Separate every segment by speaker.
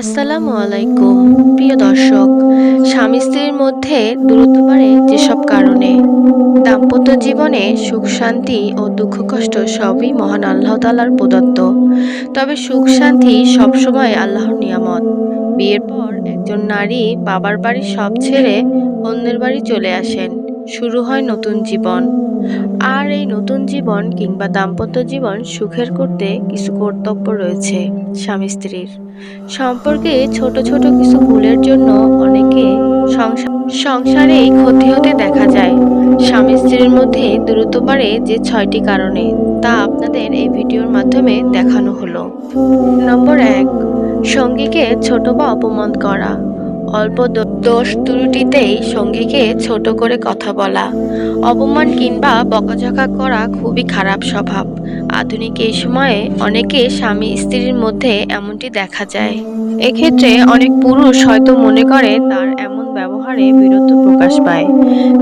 Speaker 1: আসসালামু আলাইকুম, প্রিয় দর্শক। স্বামী স্ত্রীর মধ্যে দূরত্ব বাড়ে যেসব কারণে। দাম্পত্য জীবনে সুখ, শান্তি ও দুঃখ, কষ্ট সবই মহান আল্লাহ তালার প্রদত্ত। তবে সুখ, শান্তি সবসময় আল্লাহর নিয়ামত। বিয়ের পর একজন নারী বাবার বাড়ি সব ছেড়ে অন্যের বাড়ি চলে আসেন। শুরু হয় নতুন জীবন। আর এই নতুন জীবন কিংবা দাম্পত্য জীবন সুখের করতে কিছু কর্তব্য রয়েছে স্বামী স্ত্রীর। সম্পর্কে ছোট ছোট কিছু ভুলের জন্য অনেকে সংসার ক্ষতি হতে দেখা যায়। স্বামী স্ত্রীর মধ্যে দূরত্ব বাড়ে যে ছয়টি কারণে, তা আপনাদের এই ভিডিওর মাধ্যমে দেখানো হলো। নম্বর এক, সঙ্গীকে ছোট বা অপমান করা। অল্প দোষ ত্রুটিতেই সঙ্গীকে ছোট করে কথা বলা। অপমান কিংবা বকাঝকা করা খুবই খারাপ স্বভাব। আধুনিক এই সময়ে অনেকে স্বামী স্ত্রীর মধ্যে এমনটি দেখা যায়। এক্ষেত্রে অনেক পুরুষ হয়তো মনে করে তার এমন ব্যবহারে বিরক্ত প্রকাশ পায়।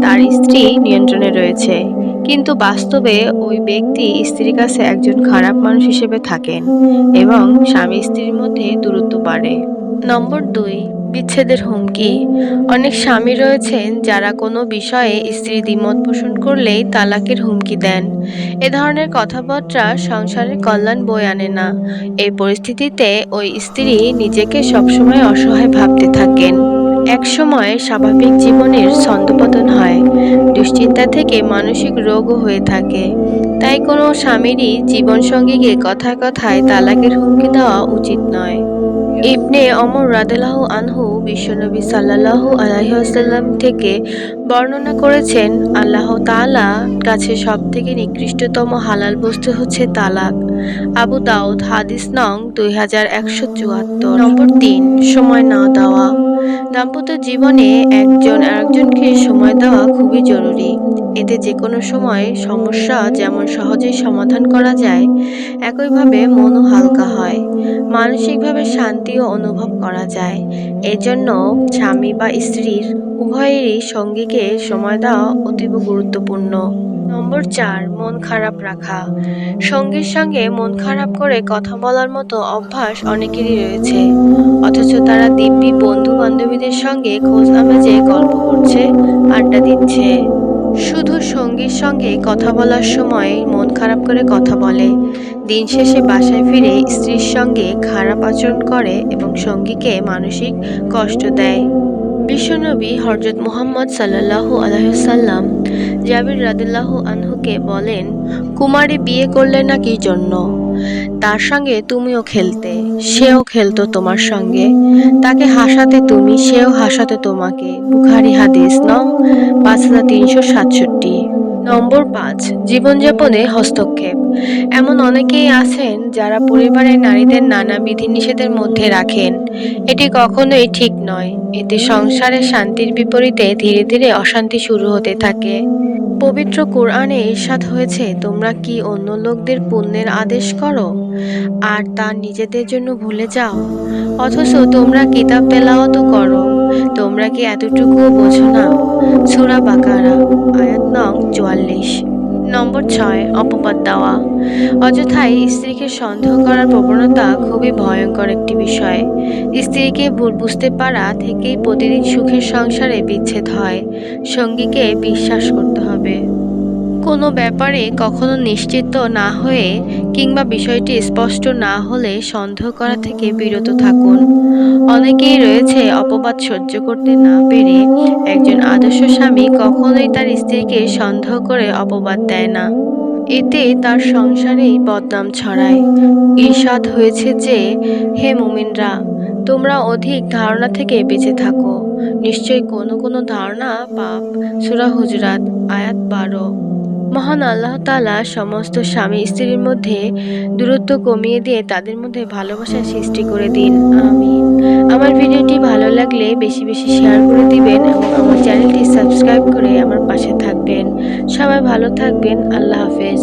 Speaker 1: তার স্ত্রী নিয়ন্ত্রণে রয়েছে। কিন্তু বাস্তবে ওই ব্যক্তি স্ত্রীর কাছে একজন খারাপ মানুষ হিসেবে থাকেন এবং স্বামী স্ত্রীর মধ্যে দূরত্ব বাড়ে। নম্বর দুই বিচ্ছেদের হুমকি। অনেক স্বামী রয়েছেন যারা কোনো বিষয়ে স্ত্রী দ্বিমত পোষণ করলেই তালাকের হুমকি দেন। এ ধরনের কথাবার্তা সংসারের কল্যাণ বই আনে না। এই পরিস্থিতিতে ওই স্ত্রী নিজেকে সবসময় অসহায় ভাবতে থাকেন। এক সময় স্বাভাবিক জীবনের ছন্দপতন হয়। দুশ্চিন্তা থেকে মানসিক রোগও হয়ে থাকে। তাই কোনো স্বামীরই জীবনসঙ্গীকে কথায় কথায় তালাকের হুমকি দেওয়া উচিত নয়। ইবনে অমর রাদেলাহ আনহু বিশ্বনবী সাল্লাহ আলাইসাল্লাম থেকে বর্ণনা করেছেন, আল্লাহ তালা কাছে সব থেকে নিকৃষ্টতম হালাল বস্তু হচ্ছে তালাক। আবু দাউদ হাদিস নং দুই হাজার একশো চুয়াত্তর। নম্বর তিন, সময় না দেওয়া। দাম্পত্য জীবনে একজন আরেকজনকে সময় দেওয়া খুবই জরুরি। এতে যে কোনো সময় সমস্যা যেমন সহজেই সমাধান করা যায়, একইভাবে মনও হালকা হয়। মানসিকভাবে শান্তিও অনুভব করা যায়। এজন্য স্বামী বা স্ত্রীর উভয়েরই সঙ্গীকে সময় দেওয়া অতীব গুরুত্বপূর্ণ। নম্বর চার, মন খারাপ রাখা। সঙ্গীর সঙ্গে মন খারাপ করে কথা বলার মতো অভ্যাস অনেকেরই রয়েছে। অথচ তারা দিব্যি বন্ধু বান্ধবীদের সঙ্গে খোঁজ আমেজে গল্প করছে, আড্ডা দিচ্ছে। শুধু সঙ্গীর সঙ্গে কথা বলার সময় মন খারাপ করে কথা বলে। দিন শেষে বাসায় ফিরে স্ত্রীর সঙ্গে খারাপ আচরণ করে এবং সঙ্গীকে মানসিক কষ্ট দেয়। বিশ্বনবী হরজত মুহাম্মদ সাল্লাল্লাহু আলহাম জাবির রাদিল্লাহ আনহুকে বলেন, কুমারী বিয়ে করলে না কি জন্য? তার সঙ্গে তুমিও খেলতে, সেও খেলতো তোমার সঙ্গে। তাকে হাসাতে তুমি, সেও হাসাতে তোমাকে। বুখারি হাদিস নং পাঁচ হাজার তিনশো সাতষট্টি। নম্বর পাঁচ, জীবনযাপনে হস্তক্ষেপ। এমন অনেকেই আছেন যারা পরিবারের নারীদের নানা বিধিনিষেধের মধ্যে রাখেন। এটি কখনোই ঠিক নয়। এতে সংসারের শান্তির বিপরীতে ধীরে ধীরে অশান্তি শুরু হতে থাকে। পবিত্র কোরআনে ইরশাদ হয়েছে, তোমরা কি অন্য লোকদের পুণ্যের আদেশ করো? আর তা নিজেদের জন্য ভুলে যাও? অথচ তোমরা কিতাব তেলাওয়াত করো। তোমরা কি এতটুকুও বোঝো না? সুরা বাকারা, আয়াত নং চুয়াল্লিশ। নম্বর ছয়, অপবাদ দেওয়া। অযথায় স্ত্রীকে সন্দেহ করার প্রবণতা খুবই ভয়ঙ্কর একটি বিষয়। স্ত্রীকে ভুল বুঝতে পারা থেকেই প্রতিদিন সুখের সংসারে বিচ্ছেদ হয়। সঙ্গীকে বিশ্বাস করতে হবে। কোনো ব্যাপারে কখনো নিশ্চিত না হয়ে কিংবা বিষয়টি স্পষ্ট না হলে সন্দেহ করা থেকে বিরত থাকুন। অনেকেই রয়েছে অপবাদ সহ্য করতে না পেরে একজন আদর্শ স্বামী কখনোই তার স্ত্রীকে সন্দেহ করে অপবাদ দেয় না। এতে তার সংসারেই বদনাম ছড়ায়। ঈর্ষাদ হয়েছে যে, হে মুমিনরা, তোমরা অধিক ধারণা থেকে বেঁচে থাকো। নিশ্চয়ই কোনো কোনো ধারণা পাপ। সুরা হুজরাত, আয়াত বারো। মহান আল্লাহ তালা সমস্ত স্বামী স্ত্রীর মধ্যে দূরত্ব কমিয়ে দিয়ে তাদের মধ্যে ভালোবাসা সৃষ্টি করে দিন। আমি আমার ভিডিওটি ভালো লাগলে বেশি বেশি শেয়ার করে দিবেন এবং আমার চ্যানেলটি সাবস্ক্রাইব করে আমার পাশে থাকবেন। সবাই ভালো থাকবেন। আল্লাহ হাফেজ।